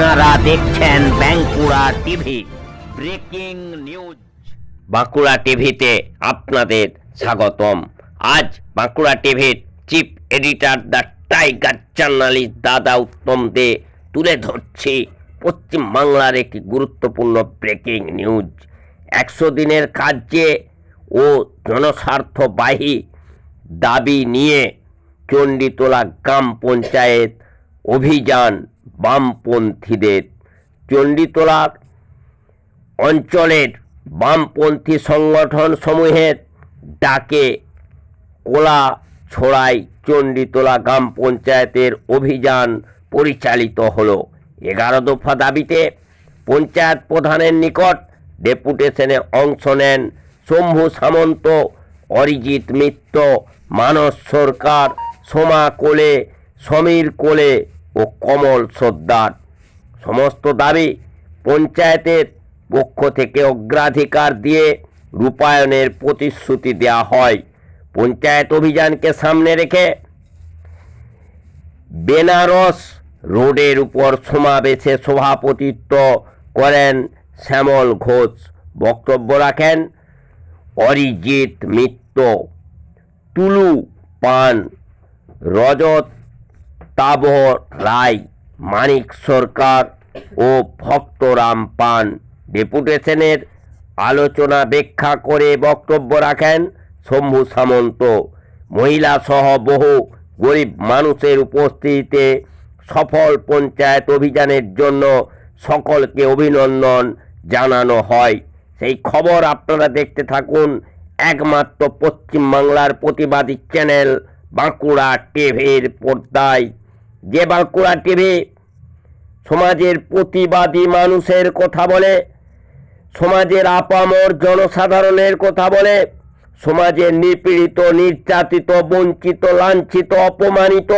আপনারা দেখছেন Bankura TV. Breaking news. Bankura টিভিতে আপনাদের স্বাগতম। আজ বাঁকুড়া টিভির chief editor the tiger journalist দাদা উত্তম দে তুলে ধরছি পশ্চিম বাংলার একটি গুরুত্বপূর্ণ ব্রেকিং নিউজ। একশো দিনের কার্যে ও জনস্বার্থবাহী দাবি নিয়ে চণ্ডীতলা গ্রাম পঞ্চায়েত অভিযান বামপন্থীদের চণ্ডীতলার অঞ্চলের বামপন্থী সংগঠন সমূহের ডাকে কোলা ছড়াই চণ্ডীতলা গ্রাম পঞ্চায়েতের অভিযান পরিচালিত হলো। এগারো দফা দাবিতে পঞ্চায়েত প্রধানের নিকট ডেপুটেশনে অংশ নেন শম্ভু সামন্ত, অরিজিৎ মিত্র, মানস সরকার, সোমা কোলে, সমীর কোলে ও কমল সর্দার সমস্ত দাবি পঞ্চায়েতের পক্ষ থেকে অগ্রাধিকার দিয়ে রূপায়ণের প্রতিশ্রুতি দেওয়া হয়। পঞ্চায়েত অভিযানকে সামনে রেখে বেনারস রোডের উপর সমাবেশে সভাপতিত্ব করেন শ্যামল ঘোষ। বক্তব্য রাখেন, অরিজিৎ মিত্র তুলু পান, রজত তাবর, রায়, মানিক সরকার ও ভক্তরাম পান ডেপুটেশনের আলোচনা ব্যাখ্যা করে বক্তব্য রাখেন শম্ভু সামন্ত। মহিলা সহ বহু গরিব মানুষের উপস্থিতিতে সফল পঞ্চায়েত অভিযানের জন্য সকলকে অভিনন্দন জানানো হয়। সেই খবর আপনারা দেখতে থাকুন একমাত্র পশ্চিমবাংলার প্রতিবাদী চ্যানেল বাঁকুড়া টিভির পর্দায়। যে বাঁকুড়া টিভি সমাজের প্রতিবাদী মানুষের কথা বলে, সমাজের আপামর জনসাধারণের কথা বলে, সমাজের নিপীড়িত, নির্যাতিত, বঞ্চিত, লাঞ্ছিত, অপমানিত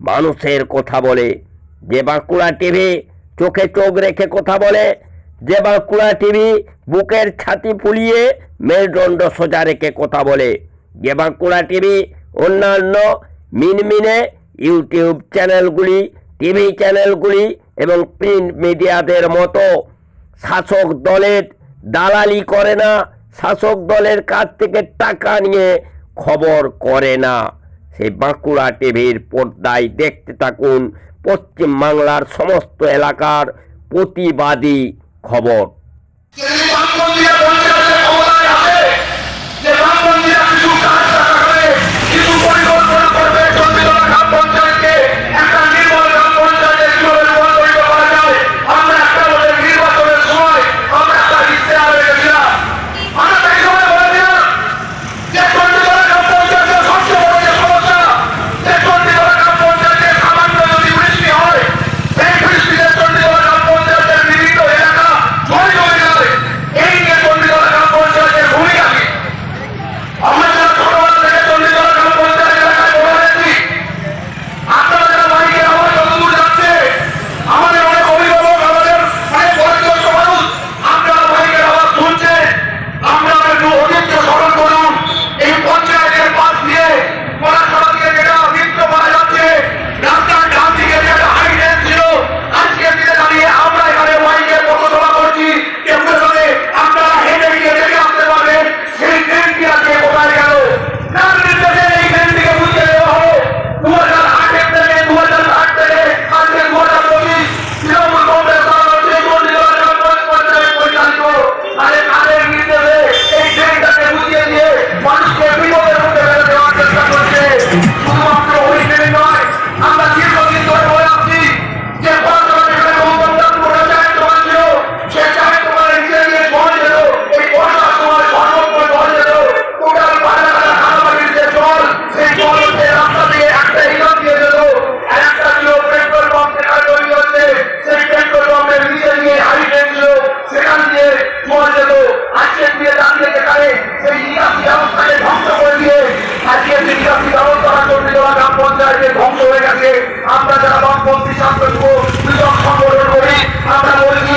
মানুষের কথা বলে। যে বাঁকুড়া টিভি চোখে চোখ রেখে কথা বলে। যে বাঁকুড়া টিভি বুকের ছাতি ফুলিয়ে মেরুদণ্ড সোজা রেখে কথা বলে। যে বাঁকুড়া টিভি অন্যান্য মিনমিনে ইউটিউব চ্যানেলগুলি, টিভি চ্যানেলগুলি এবং প্রিন্ট মিডিয়াদের মতো। শাসক দলের দালালি করে না, শাসক দলের কাছ থেকে টাকা নিয়ে খবর করে না। সেই বাঁকুড়া টিভির পর্দায় দেখতে থাকুন পশ্চিম বাংলার সমস্ত এলাকার প্রতিবাদী খবর। চণ্ডীতলা ধ্বংস হয়ে গেছে। আমরা যারা বামপন্থী ছাত্র সংগঠন করি আমরা বলছি